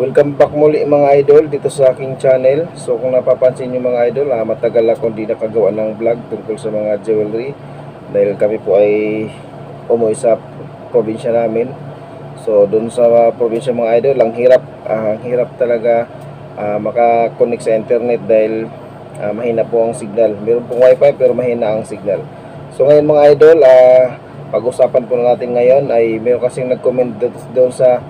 Welcome back muli mga idol dito sa aking channel. So kung napapansin nyo mga idol, ah, matagal ako hindi nakagawa ng vlog tungkol sa mga jewelry dahil kami po ay umuwi sa probinsya namin. So doon sa probinsya mga idol, ang hirap, ah, ang hirap talaga ah, makakonect sa internet dahil ah, mahina po ang signal. Meron pong wifi pero mahina ang signal. So ngayon mga idol, ah, pag-usapan po natin ngayon ay meron kasing nag-comment do- doon sa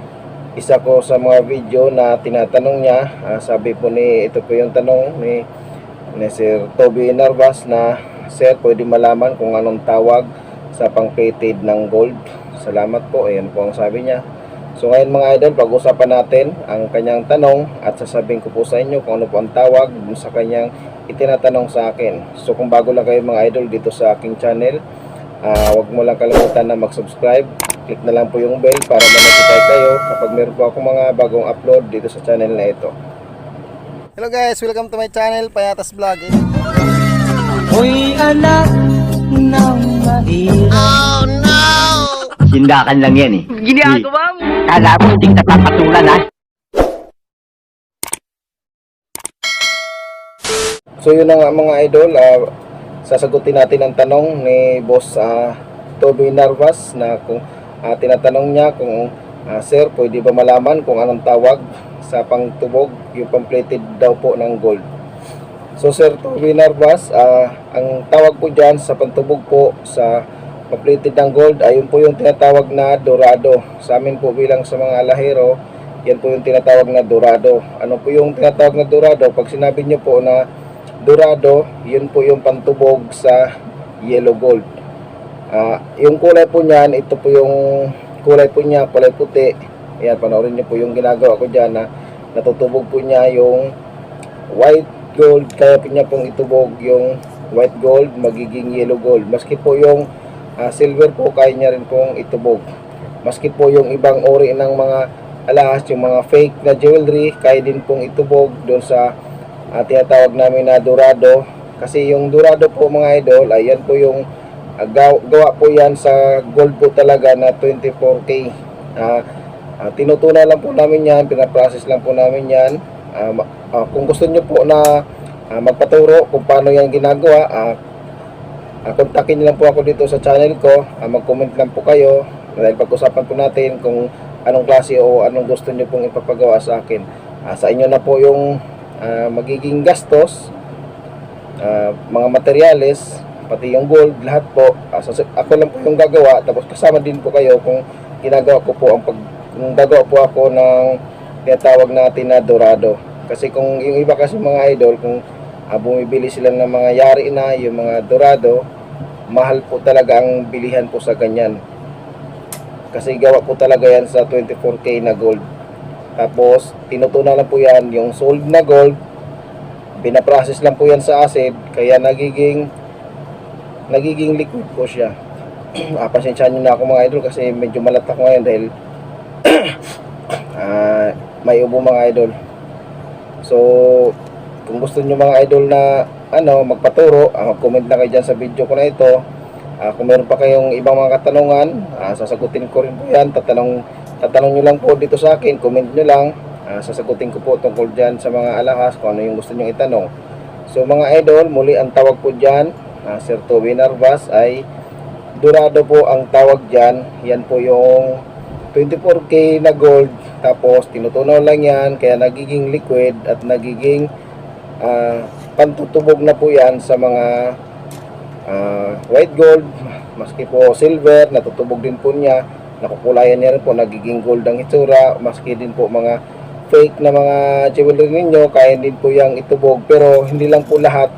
isa ko sa mga video na tinatanong niya, ah, sabi po ni, ito po yung tanong ni, ni Sir Toby Narvas na, Sir, pwede malaman kung anong tawag sa pang-plated ng gold. Salamat po, ayan po ang sabi niya. So ngayon mga idol, pag-usapan natin ang kanyang tanong at sasabihin ko po sa inyo kung ano po ang tawag sa kanyang itinatanong sa akin. So kung bago lang kayo mga idol dito sa aking channel, ah, huwag mo lang kalimutan na mag-subscribe click na lang po yung bell para ma-notify kayo kapag meron po ako mga bagong upload dito sa channel na ito. Hello guys, welcome to my channel, Payatas Vlog. Eh. Uy, anak ng mahirap. Sindakan lang yan eh. Ginagawa mo. Kala mo hindi kita papatulan ha. So yun na nga mga idol, ah, sasagutin natin ang tanong ni Boss ah, Toby Narvas na kung ah, tinatanong niya kung ah, Sir, pwede ba malaman kung anong tawag sa pangtubog yung pang-plated daw po ng gold. So Sir Toby Narvas, ah, ang tawag po dyan sa pantubog po sa pang-plated ng gold ay yun po yung tinatawag na dorado. Sa amin po bilang sa mga alahero, yan po yung tinatawag na dorado. Ano po yung tinatawag na dorado? Pag sinabi niyo po na dorado, yun po yung pantubog sa yellow gold. Ah, yung kulay po niyan, ito po yung kulay po niya, kulay puti. Ayan, panoorin niyo po yung ginagawa ko diyan na natutubog po niya yung white gold, kaya po niya pong itubog yung white gold, magiging yellow gold. Maski po yung ah, silver po, kaya niya rin pong itubog. Maski po yung ibang uri ng mga alahas, yung mga fake na jewelry, kaya din pong itubog doon sa at tinatawag namin na dorado kasi yung dorado po mga idol ayan po yung ah, gaw- gawa po yan sa gold po talaga na 24k Ah, ah, tinutunan lang po namin yan pinaprocess lang po namin yan. Ma- ah, kung gusto nyo po na ah, magpaturo kung paano yan ginagawa ah, ah, kontakin nyo lang po ako dito sa channel ko. Ah, mag-comment lang po kayo dahil pag-usapan po natin kung anong klase o anong gusto nyo pong ipapagawa sa akin. Ah, sa inyo na po yung ah, magiging gastos, ah, mga materyales, pati yung gold, lahat po. Ah, so, ako lang po yung gagawa, tapos kasama din po kayo kung ginagawa ko po ang pag kung gagawa po ako ng tinatawag natin na dorado. Kasi kung yung iba kasi mga idol, kung ah, bumibili sila ng mga yari na, yung mga dorado, mahal po talaga ang bilihan po sa ganyan. Kasi gawa po talaga yan sa 24k na gold. Tapos, tinutunan lang po yan, yung sold na gold, binaprocess lang po yan sa acid, kaya nagiging, nagiging liquid po siya. ah, pasensyahan nyo na ako mga idol kasi medyo malat ako ngayon dahil ah, may ubo mga idol. So, kung gusto nyo mga idol na ano, magpaturo, ah, mag-comment na kayo dyan sa video ko na ito. Ah, kung meron pa kayong ibang mga katanungan, ah, sasagutin ko rin po yan. Tatanong, tatanong nyo lang po dito sa akin, comment nyo lang. Ah, sasagutin ko po tungkol dyan sa mga alahas, kung ano yung gusto nyo itanong. So mga idol, muli ang tawag po dyan, ah, Sir Toby Narvas, ay Dorado po ang tawag dyan. Yan po yung 24K na gold. Tapos tinutunaw lang yan, kaya nagiging liquid at nagiging ah, pantutubog na po yan sa mga ah, white gold, maski po silver, natutubog din po niya, nakukulayan niya rin po, nagiging gold ang itsura, maski din po mga fake na mga jewelry ninyo, kaya din po yung itubog, pero hindi lang po lahat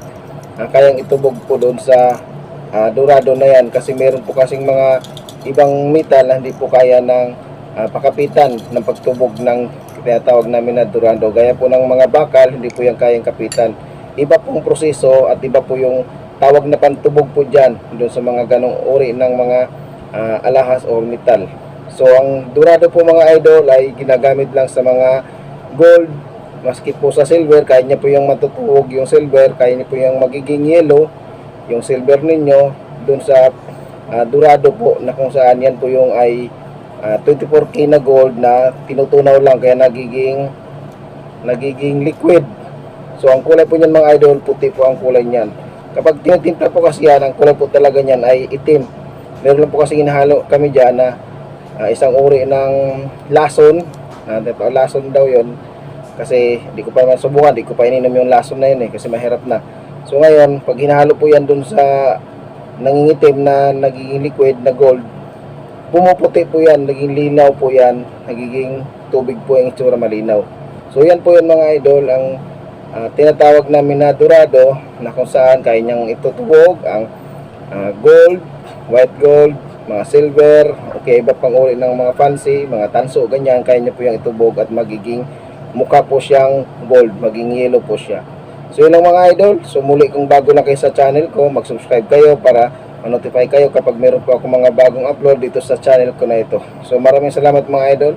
ah, kayang itubog po doon sa ah, dorado na yan, kasi meron po kasing mga ibang metal na hindi po kaya ng ah, pakapitan ng pagtubog ng tinatawag namin na dorado, gaya po ng mga bakal, hindi po yan kayang kapitan. Iba pong proseso at iba po yung tawag na pantubog po dyan doon sa mga ganong uri ng mga ah, alahas o metal. So ang dorado po mga idol ay ginagamit lang sa mga gold, maski po sa silver, kaya niya po yung matutuwog yung silver, kaya niya po yung magiging yellow, yung silver ninyo doon sa ah, dorado po na kung saan yan po yung ay ah, 24k na gold na tinutunaw lang kaya nagiging nagiging liquid. So ang kulay po niyan mga idol, puti po ang kulay niyan. Kapag tinitimpla po kasi yan, ang kulay po talaga niyan ay itim. Meron lang po kasi hinahalo kami dyan na ah, isang uri ng lason. Uh, lason daw yon kasi di ko pa man subukan, di ko pa ininom yung lason na yun eh kasi mahirap na. So ngayon, pag hinahalo po yan dun sa nangingitim na nagiging liquid na gold, pumuputi po yan, naging linaw po yan, nagiging tubig po yung itsura malinaw. So yan po yung mga idol, ang ah, tinatawag namin na dorado na kung saan kaya niyang itutubog ang ah, gold, white gold, mga silver, okay, iba pang uri ng mga fancy, mga tanso, ganyan, kaya niya po yung itubog at magiging mukha po siyang gold, maging yellow po siya. So yun lang mga idol, so muli kung bago na kayo sa channel ko, mag-subscribe kayo para ma-notify kayo kapag meron po ako mga bagong upload dito sa channel ko na ito. So maraming salamat mga idol.